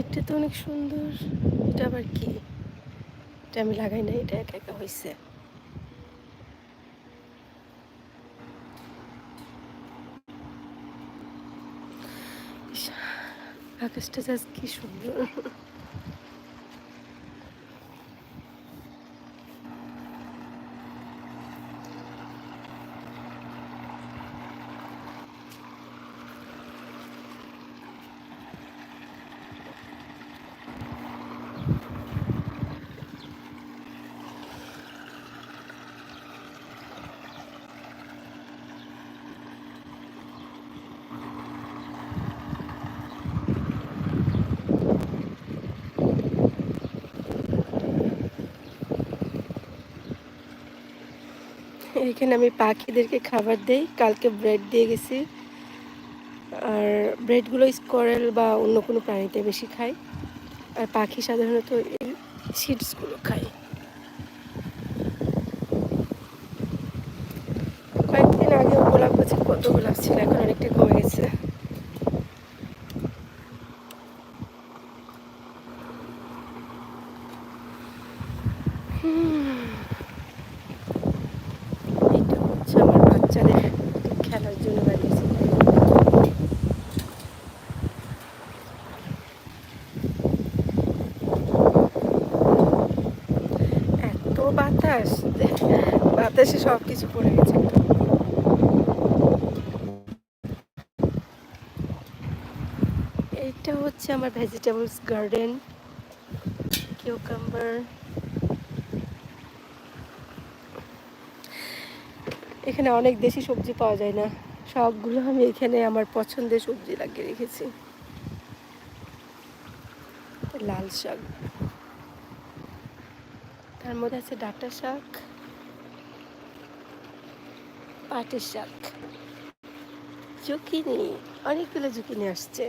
এটা তো অনেক সুন্দর। এটা আবার কি? এটা আমি লাগাই না এটা একা একা হয়েছে আকাশটা জাস্ট কি সুন্দর। এখানে আমি পাখিদেরকে খাবার দেই। কালকে ব্রেড দিয়ে গেছি। আর ব্রেডগুলো স্কোয়ারেল বা অন্য কোনো প্রাণীতে বেশি খাই। আর পাখি সাধারণত এই সিডসগুলো খায় কয়েকদিন আগে গোলাপ গাছে কত গোলাপ ছিল, এখন অনেকটা কমে গেছে এটা হচ্ছে আমার বাচ্চাদের খেলার জন্য বানিয়েছি এত বাতাস সব কিছু পড়ে গেছে। এইটা হচ্ছে আমার ভেজিটেবলস গার্ডেন কিউকাম্বার এখানে অনেক দেশি সবজি পাওয়া যায় না। সবগুলো আমি এখানে আমার পছন্দের সবজি লাগিয়ে রেখেছি। লাল শাক। তার মধ্যে আছে ডাঁটা শাক, পাটের শাক। জুকিনি, অনেকগুলো জুকিনি আসছে।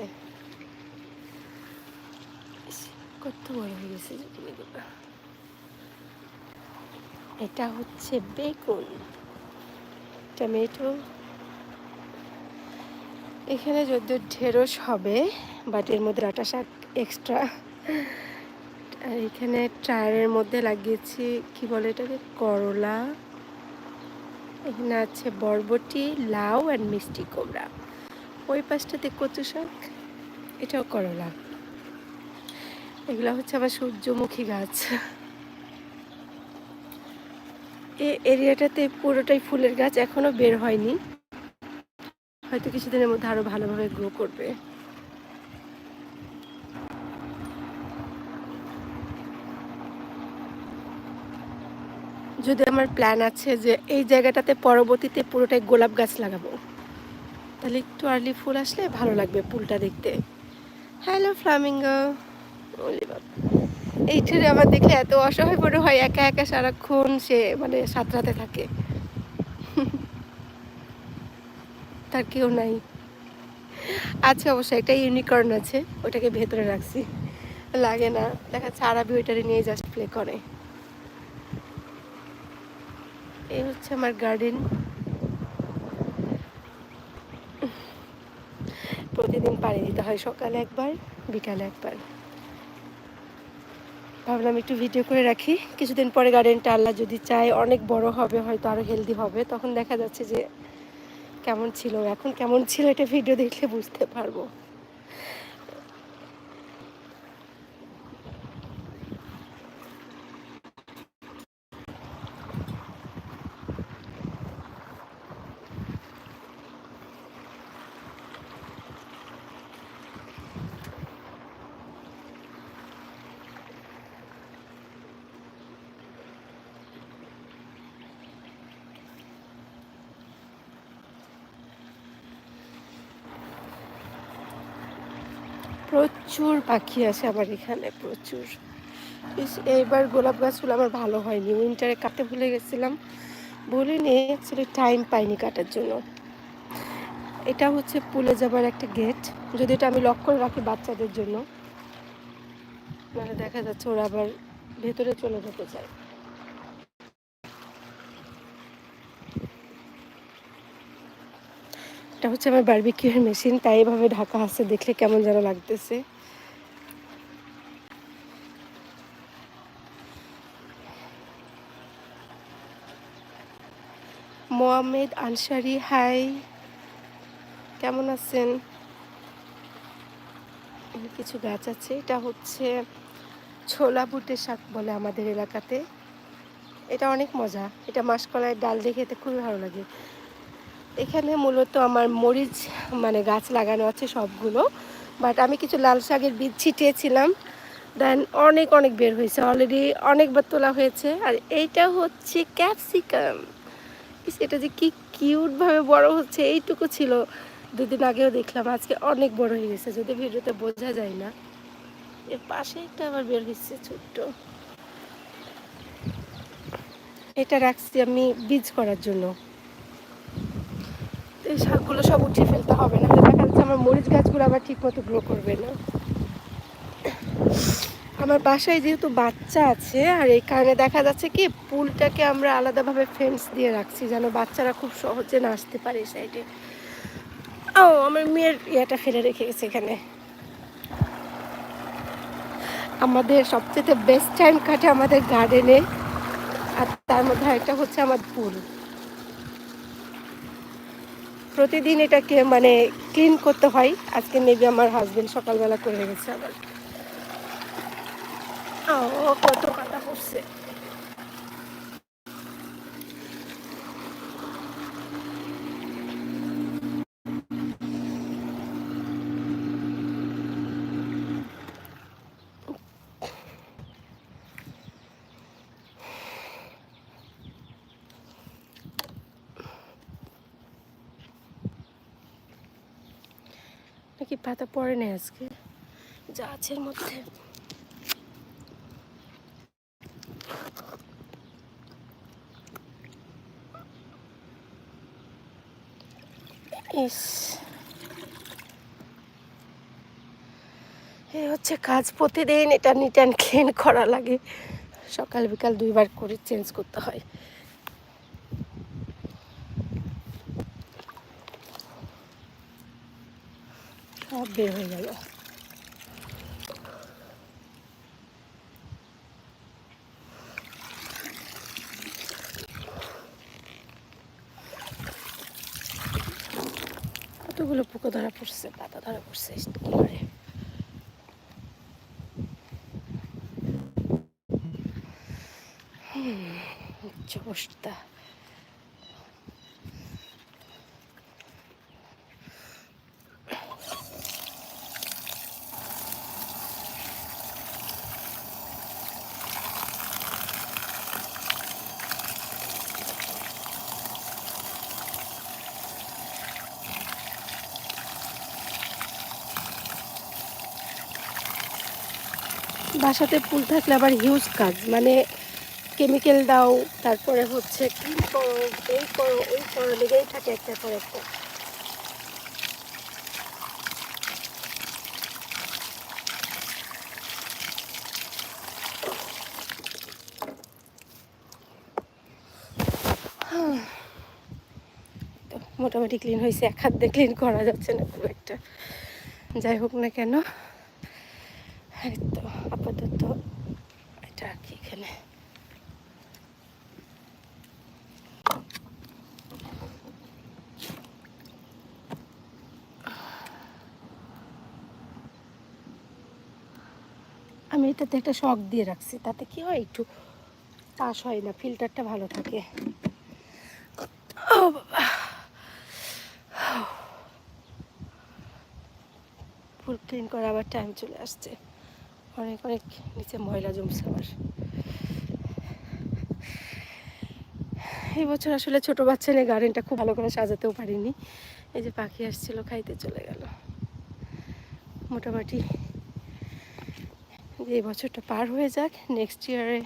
কত বড় হয়ে গেছে জুকিনিগুলো। এটা হচ্ছে বেগুন, টমেটো। এখানে যদিও ঢেঁড়স হবে বাট এর মধ্যে ডাঁটা শাক এক্সট্রা এখানে টায়ারের মধ্যে লাগিয়েছি, কি বলে এটাকে? করলা। এখানে আছে বরবটি, লাউ অ্যান্ড মিষ্টি কোমড়া। ওই পাশটাতে কচু শাক, এটাও করলা। এগুলো হচ্ছে আবার সূর্যমুখী গাছ। এ এরিয়াটাতে পুরোটাই ফুলের গাছ এখনও বের হয়নি। হয়তো কিছুদিনের মধ্যে আরও ভালোভাবে গ্রো করবে। যদি আমার প্ল্যান আছে যে এই জায়গাটাতে পরবর্তীতে পুরোটাই গোলাপ গাছ লাগাবো, তাহলে একটু আর্লি ফুল আসলে ভালো লাগবে ফুলটা দেখতে। হ্যালো ফ্লামিঙ্গো এইটারে আমার দেখলে এত অসহায় মনে হয়, একা একা সারাক্ষণ সে মানে সাঁতরাতে থাকে। তার কেউ নাই। আছে অবশ্যই একটা ইউনিকর্ন আছে, ওটাকে ভেতরে রাখছি। লাগে না, দেখা যাচ্ছে আরবি নিয়ে জাস্ট প্লে করে। এই হচ্ছে আমার গার্ডেন প্রতিদিন পানি দিতে হয় সকালে একবার, বিকালে একবার। ভাবলাম একটু ভিডিও করে রাখি। কিছুদিন পরে গার্ডেনটা আল্লাহ যদি চায় অনেক বড় হবে, হয়তো আরও হেলদি হবে। তখন দেখা যাচ্ছে যে কেমন ছিল, এখন কেমন ছিল এটা ভিডিও দেখলে বুঝতে পারব। প্রচুর পাখি আছে আমার এখানে, প্রচুর। এইবার গোলাপ গাছগুলো আমার ভালো হয়নি। উইন্টারে কাটতে ভুলে গেছিলাম। ভুলে নিয়ে অ্যাকচুয়ালি টাইম পাইনি কাটার জন্য। এটা হচ্ছে পুলে যাবার একটা গেট যদি এটা আমি লক করে রাখি বাচ্চাদের জন্য মানে দেখা যাচ্ছে ওরা আবার ভেতরে চলে যেতে চায়। এটা হচ্ছে আমার বার্বিকিউর মেশিন, তাই এভাবে ঢাকা আছে দেখলে কেমন যেন লাগতেছে। মোহাম্মেদ আনসারি, হাই। কেমন আছেন? কিছু গাছ আছে, এটা হচ্ছে ছোলা বুটের শাক বলে আমাদের এলাকাতে। এটা অনেক মজা, এটা মাসকলাইয়ের ডাল দিয়ে খেতে খুবই ভালো লাগে। এখানে মূলত আমার মরিচ মানে গাছ লাগানো আছে সবগুলো বাট আমি কিছু লাল শাকের বীজ ছিটিয়েছিলাম। দেন অনেক অনেক বের হয়েছে অলরেডি অনেকবার তোলা হয়েছে। আর এইটা হচ্ছে ক্যাপসিকাম এটা যে কি কিউটভাবে বড় হচ্ছে, এইটুকু ছিল। দুদিন আগেও দেখলাম, আজকে অনেক বড় হয়ে গেছে, যদি ভিডিওতে বোঝা যায় না। এর পাশে একটা আবার বের হচ্ছে ছোট্ট। এটা রাখছি আমি বীজ করার জন্য। এই শাকগুলো সব উঠিয়ে ফেলতে হবে না দেখা যাচ্ছে আমার মরিচ গাছগুলো আবার ঠিক মতো গ্রো করবে না। আমার বাসায় যেহেতু বাচ্চা আছে, আর এই কারণে দেখা যাচ্ছে কি পুলটাকে আমরা আলাদাভাবে ফেন্স দিয়ে রাখছি যেন বাচ্চারা খুব সহজে না আসতে পারে এই সাইডে ও, আমার মেয়ের ইয়েটা ফেলে রেখে গেছে এখানে। আমাদের সবচেয়ে বেস্ট টাইম কাটে আমাদের গার্ডেনে আর তার মধ্যে একটা হচ্ছে আমার পুল। প্রতিদিন এটাকে মানে ক্লিন করতে হয়। আজকে মেবি আমার হাজবেন্ড সকালবেলা করে গেছে আবার। ও কত পাতা পড়ছে নাকি পাতা পড়ে নেই আজকে? যা আছে মধ্যে। হচ্ছে কাজ প্রতিদিন এটা নিট অ্যান্ড ক্লিন করা লাগে। সকাল বিকাল দুইবার করে চেঞ্জ করতে হয়। সব বের হয়ে গেল। কতগুলো পুকো ধরা পড়ছে পাতা ধরা পড়ছে হচ্ছে অবস্থা বাসাতে ফুল থাকলে আবার হিউজ কাজ। মানে কেমিক্যাল দাও, তারপরে হচ্ছে ক্লিন করো, এই করো, ওই করো, লেগেই থাকে একটা পর একটা। মোটামুটি ক্লিন হয়েছে, এক হাত দিয়ে ক্লিন করা যাচ্ছে না খুব একটা। যাই হোক না কেন এই তো আপাতত এটা রাখি এখানে। আমি এটাতে একটা শখ দিয়ে রাখছি, তাতে কি হয় একটু তাস হয় না, ফিল্টারটা ভালো থাকে। ফুল ক্লিন করা আবার টাইম চলে আসছে। অনেক অনেক নিচে ময়লা জমছে আমার। এই বছর আসলে ছোট বাচ্চা নিয়ে গার্ডেনটা খুব ভালো করে সাজাতেও পারিনি। এই যে পাখি আসছিল, খাইতে চলে গেল। মোটামুটি এই বছরটা পার হয়ে যাক। নেক্সট ইয়ারে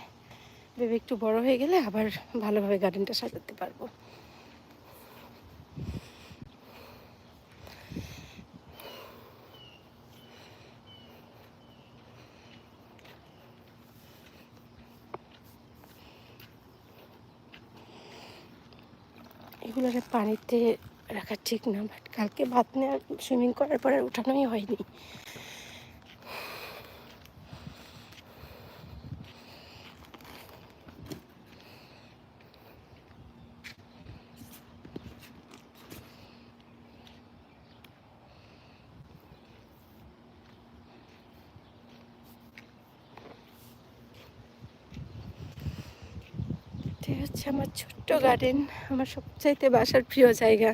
ভেবে একটু বড় হয়ে গেলে আবার ভালোভাবে গার্ডেনটা সাজাতে পারব। এগুলোর পানিতে রাখা ঠিক না বাট কালকে ভাত নেওয়া সুইমিং করার পরে উঠানোই হয়নি। এটাই হচ্ছে আমার ছোট্ট গার্ডেন আমার সবচাইতে বাসার প্রিয় জায়গা।